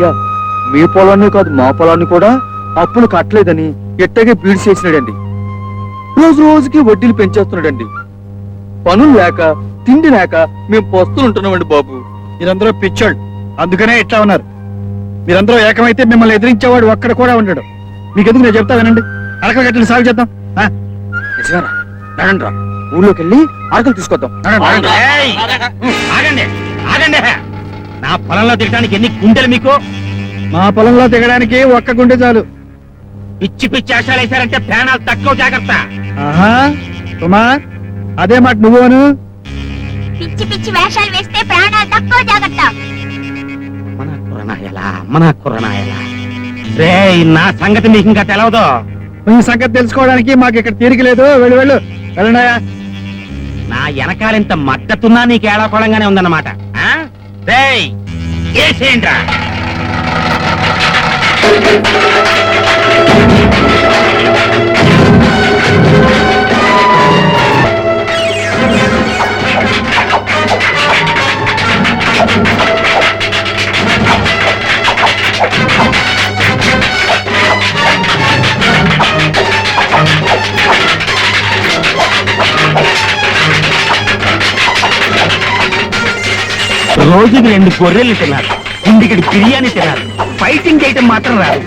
అయ్యా మీ పొలాన్ని కాదు మా పొలాన్ని కూడా అప్పులు కట్టలేదని ఎట్టగే బీడ్ చేసినాడండి. రోజు రోజుకి వడ్డీలు పెంచేస్తున్నాడండి. పనులు లేక తిండి లేక మేము పస్తులు ఉంటున్నామండి బాబు. మీరందరూ పిచ్చోళ్ళు. అందుకనే ఇట్లా ఉన్నారు. మీరందరూ ఏకమైతే మిమ్మల్ని ఎదిరించేవాడు ఒక్కడ కూడా ఉండడు. మీకెందుకు నేను చెప్తా వినండి. అరకల గట్టిని సాగు చేద్దాం. ఊళ్ళోకి వెళ్ళి ఆకలి తీసుకొద్దాం! ఆగండి. ఆగండి. నా పొలంలో దిగడానికి ఎన్ని గుండెలు మీకు? మా పొలంలో దిగడానికి ఒక్క గుండె చాలు. పిచ్చి పిచ్చి ఆశాలు వేశారంటే ప్రాణాలు తక్కువ జాగ్రత్త. ఆహా కుమార్ అదే మాట నువ్వును? పిచ్చి పిచ్చి వేషాలు వేస్తే ప్రాణాలు తక్కువ జాగ్రత్త. మన కురనాయలా మన కురనాయలా రే నా సంగతి మీకు ఇంకా తెలవదు. ఈ సంగతి తెలుసుకోవడానికి మాకు ఇక్కడ తీరిక లేదు. వెళ్ళు వెళ్ళు. వెళ్ళండాయా నా వెనకాలింత మద్దతున్నా నీకు ఏడాకోళంగానే ఉందన్నమాట. ఆ? రోజుకి రెండు గొర్రెలు తినాలి. ఇంటికి బిర్యానీ తినాలి. ఫైటింగ్ చేయటం మాత్రం రాదు.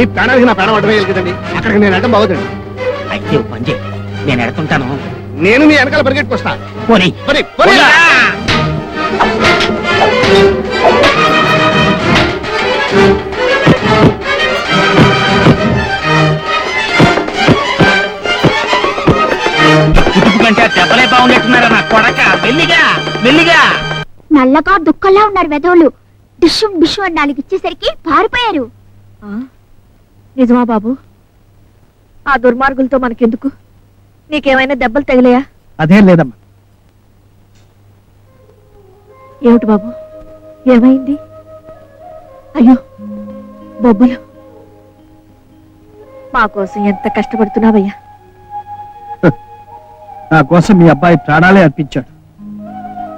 మీ ప్రాణానికి నా ప్రాణం అడ్డమే కదండి. అక్కడికి నేను అడ్డం బాగుతుంది అయితే ఓ పని చేయి నేను ఎడుతుంటాను. నేను మీ వెనకాల పరిగెట్టుకొస్తా. పోనీ. పోనీ, పోనీరా. కుటుంబ కంటే దెబ్బలే బాగున్నట్టున్నారా నా కొడక. మెల్లిగా మెల్లిగా. నల్లగా దుఃఖంలా ఉన్నారు వెధవులు డిషు డిషు అని నాలుగు ఇచ్చేసరికి పారిపోయారు నిజమా బాబు? ఆ దుర్మార్గులతో మనకెందుకు? నీకేమైనా దెబ్బలు తగిలాయా? అదేం లేదమ్మా. ఏమిటి బాబు? ఏమైంది? అయ్యో బొబ్బులు. మా కోసం ఎంత కష్టపడుతున్నావయ్యా? నా కోసం మీ అబ్బాయి ప్రాణాలే అర్పించాడు.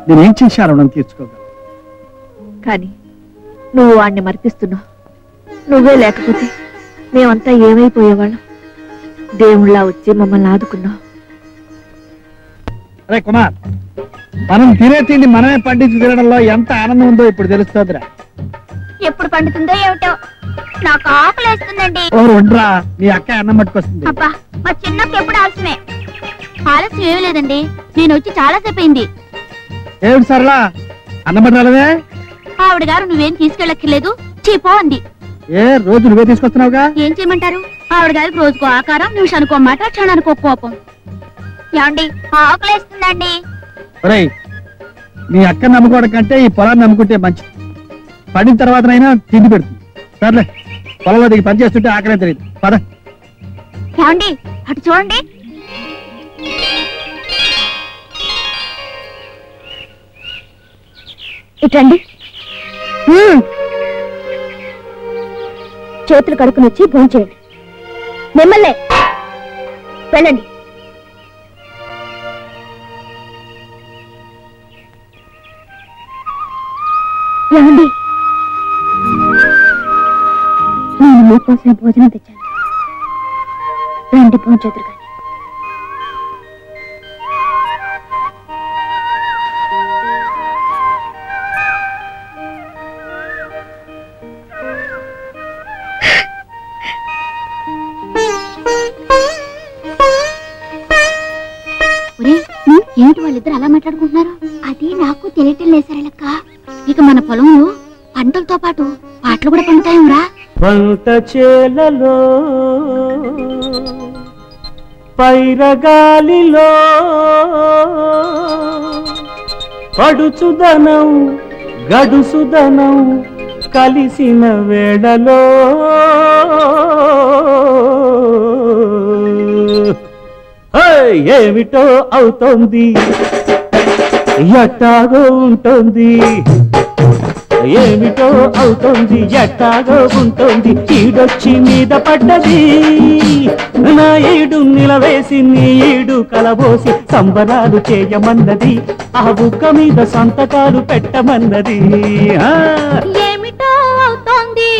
నేనేం చేశాను రుణం తీర్చుకోగలను? కానీ నువ్వు వాణ్ణి మరిపిస్తున్నావు. నువ్వే లేకపోతే మేమంతా ఏమైపోయేవాళ్ళం? దేవుళ్ళ వచ్చి మమ్మల్ని ఆదుకున్నావు అరే కుమార్ మనం తినే తిండి మనమే పండించి తినడంలో ఎంత ఆనందం ఉందో ఇప్పుడు తెలుస్తుందిరా. ఎప్పుడు పండుతుందో ఏమిటో నాకు ఆకలి వేస్తుందండి ఓ ఉండరా నీ అక్క అన్నం పట్టుకొస్తుంది. అబ్బా మా చిన్నకి ఎప్పుడు ఆలస్యమే. ఆలస్యం ఏమీ లేదండి నేను వచ్చి చాలా సేపు అయింది. ఏమిటి సరళా అన్నం పట్టాలవే ఆవిడ గారు నువ్వేం తీసుకెళ్ళక్కర్లేదు చీపో అంది. ఏ రోజు నువ్వే తీసుకొస్తున్నావుగా? ఏం చేయమంటారు? ఆవిడ గారికి రోజుకో ఆకారం నిమిషానికో మాట క్షణానికో కోపం. ఏమండి ఆకలేస్తుందండి. ఒరేయ్ నీ అక్క నమ్ముకోవడం కంటే ఈ పొలాన్ని నమ్ముకుంటే మంచిది. పడిన తర్వాతనైనా తిండి పెడుతుంది. సర్లే పొలంలో దిగి పని చేస్తుంటే ఆకలే తెలియదు. పద. ఏమండి అటు చూడండి. ఇటండి చేతులు కడుకుని వచ్చి భోంచేయండి. మిమ్మల్నే వెళ్ళండి. ఏమండి? నేను మీకోసం భోజనం తెచ్చాను. రండి భోంచేతురు కానీ కిరీటం నాకు ఇక మన పొలంలో పంటలతో పాటు పాటలు కూడా పండుతాయేమరా. పంట చేలలో పైరగాలిలో పడుచుదనం గడుసుదనం కలిసిన వేళలో ఏమిటో అవుతోంది? ఎట్టాగో ఉంటుంది. ఏమిటో అవుతోంది ఎట్టాగో ఉంటుంది. ఈడొచ్చి మీద పడ్డది. నా ఈడు నిలవేసి నీ ఈడు కలబోసి సంబరాలు చేయమన్నది. ఆ బుక్క మీద సంతకాలు పెట్టమన్నది. ఏమిటో అవుతుంది?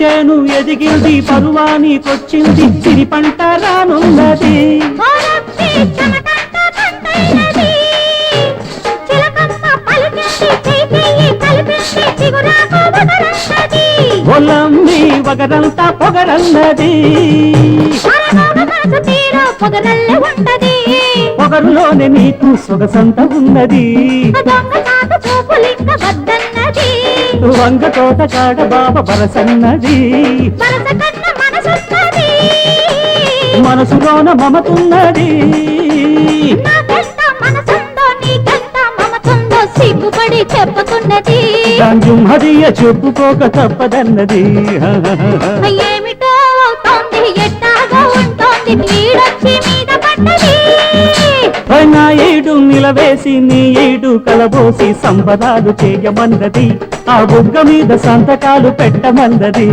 చేను ఎదిగింది పరువానికొచ్చింది సిరి పంట రానున్నది. ఒలమ్మి వగరంతా పొగరన్నది. పొగరులోనే నీకు సొగసంత ఉన్నది. వంగ తోట కాడ బాబ బరసన్నది. మనసులోన మమతున్నది. సిగ్గుపడి హదియ చెప్పుకోక తప్పదన్నది. ఏమిటో అవుతోంది ఎట్టాగో ఉంటోంది నీడొచ్చి నిలవేసి నీ ఏడు కలబోసి సంబరాలు చేయమన్నది ఆ బుగ్గ మీద సంతకాలు పెట్టమన్నది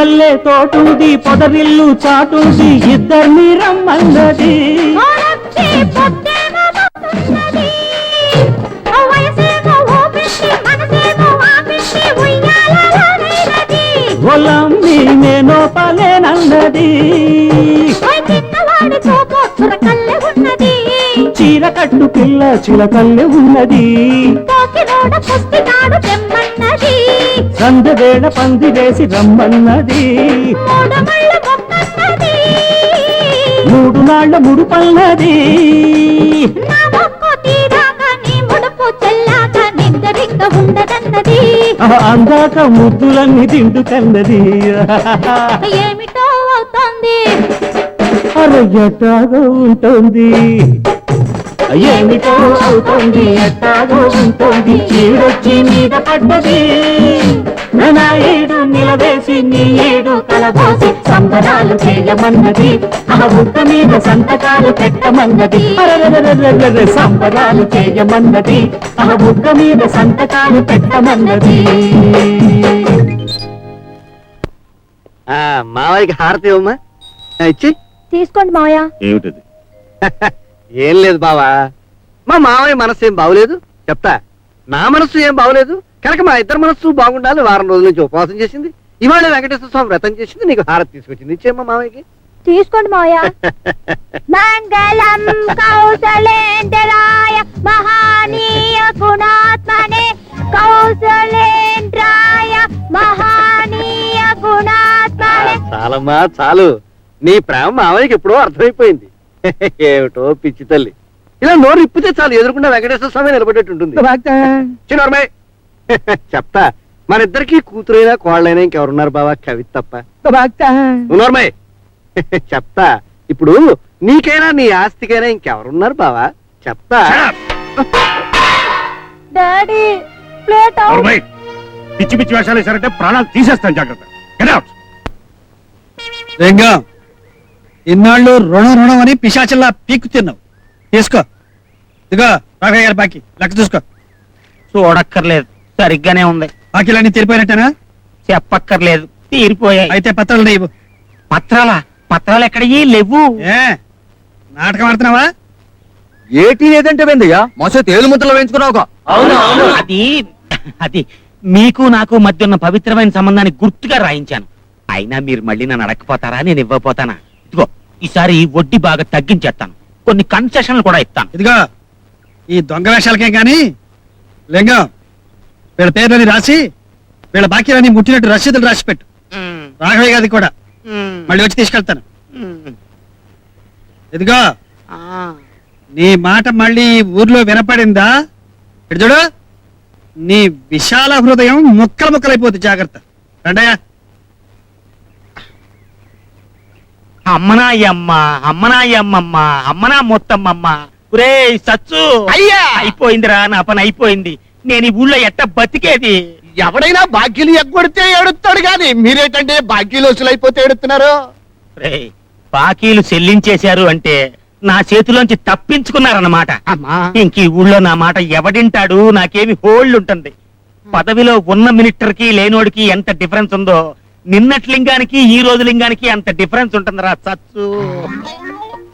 మరుమల్లే తోటుంది పొదరిల్లు చాటుంది ఇద్దరిని రమ్మన్నది. ఒలమ్మి నేను పలేనన్నది. చీర కట్టు పిల్ల చిలకల్లె ఉన్నది. సందవేళ పంది వేసి రమ్మన్నది. మూడు నాళ్ళ ముడుపన్నది నా మొక్కు తీరాక నీ ముడుపు చెల్లాక నిద్దరింక ఉండదన్నది. ఆ అందాక ముద్దులన్నీ తింటుకన్నది ఏమిటో అవుతోంది? అరయ్యటాగా ఉంటుంది. ఏమిటో అవుతుంది ఎట్టాగో ఉంటుంది చీడొచ్చి మీద పడ్డది. నా ఏడు నిలవేసి నీ ఏడు కలబోసి సంబరాలు చేయమన్నది. ఆ బుక్క మీద సంతకాలు పెట్టమన్నది. సంబరాలు చేయమన్నది. ఆ బుక్క మీద సంతకాలు పెట్టమన్నది. మావయ్యకి హారతి ఇవ్వమ్మా. ఇచ్చి. తీసుకోండి మావయ్య. ఏమిటది? ఏం లేదు బావా. మా మావయ్య మనసు ఏం బాగోలేదు చెప్తా. నా మనసు ఏం బాగోలేదు కనుక మా ఇద్దరు మనసు బాగుండాలి వారం రోజుల నుంచి ఉపవాసం చేసింది. ఇవాళ వెంకటేశ్వర స్వామి వ్రతం చేసింది నీకు హారతి తీసుకొచ్చింది. ఇచ్చేమ్మా మావయ్యకి తీసుకోండి మావయ్య. మంగళం కౌసలేంద్రాయ మహానీయ గుణాత్మనే కౌసలేంద్రాయ మహానీయ గుణాత్మనే. చాలమ్మా చాలు. నీ ప్రేమ మావయ్యకి ఎప్పుడో అర్థమైపోయింది. ఏమిటో పిచ్చి తల్లి. ఇలా నోరు ఇప్పితే చాలు ఎదురుకుండా వెంకటేశ్వర స్వామి నిలబడేట్టు ఉంటుంది. చిన్నోర్మే చెప్తా మన ఇద్దరికి కూతురైనా కోళ్ళైనా ఇంకెవరున్నారు బావా? కవి తప్ప. నోర్మే. చెప్తా ఇప్పుడు నీకైనా నీ ఆస్తికైనా ఇంకెవరున్నారు బావా? చెప్తా. డాడీ ప్లేట్ పిచ్చి పిచ్చి వేషాలు వేసారంటే ప్రాణాలు తీసేస్తాను జాగ్రత్త. ఇన్నాళ్ళు రుణం రుణం అని పిశాచల్లా పీక్కు తిన్నావు. తీసుకో. ఇదిగో రాఘయ్య గారి బాకీ లెక్క చూసుకో చూడక్కర్లేదు. సరిగ్గానే ఉంది. బాకీలన్నీ తీరిపోయినట్టేనా? చెప్పక్కర్లేదు. తీరిపోయాయి. అయితే పత్రాలు లేవు పత్రాలా? పత్రాలు ఎక్కడయ్యి లేవు. ఏ? నాటకం ఆడుతున్నావా? ఏటీ లేదంటే వెందయ్యా? మసే తేలు ముద్దలు వేయించుకున్నావు అది అది మీకు నాకు మధ్య ఉన్న పవిత్రమైన సంబంధాన్ని గుర్తుగా రాయించాను. అయినా మీరు మళ్ళీ నన్ను అడగపోతారా నేను ఇవ్వపోతానా ఇదిగో ఈసారి వడ్డీ బాగా తగ్గించేస్తాను. కొన్ని కన్సెషన్లు కూడా ఇస్తాను. ఇదిగో ఈ దొంగ వేషాలకేం కానీ లింగం వీళ్ళ పేర్లని రాసి వీళ్ళ బాకీలన్నీ ముట్టినట్టు రసీదులు రాసి పెట్టు. రాఘవయ్య గారి కూడా. మళ్ళీ వచ్చి తీసుకెళ్తాను. ఇదిగో నీ మాట మళ్ళీ ఊర్లో వినపడిందా? చూడు నీ విశాల హృదయం ముక్కలు ముక్కలైపోతుంది జాగ్రత్త. రండయ్యా. అమ్మనాయమ్మ అమ్మనాయమ్మమ్మ అమ్మనా మొత్తమ్మమ్మ ఒరే సచ్చు! అయ్యా! అయిపోయిందిరా నా పని అయిపోయింది. నేను ఈ ఊళ్ళో ఎట్ట బతికేది? ఎవడైనా బాకీలు ఎగ్గొడితే ఏడుస్తాడు కానీ మీరేటంటే బాకీలు వసూలైపోతే ఏడుతున్నారు రేయ్, బాకీలు చెల్లించేశారు అంటే నా చేతిలోంచి తప్పించుకున్నారన్నమాట. ఇంక ఈ ఊళ్ళో నా మాట ఎవడింటాడు? నాకేమి హోల్డ్ ఉంటుంది. పదవిలో ఉన్న మినిస్టర్కి లేనోడికి ఎంత డిఫరెన్స్ ఉందో నిన్నటి లింగానికి ఈ రోజు లింగానికి అంత డిఫరెన్స్ ఉంటుందిరా సచ్చు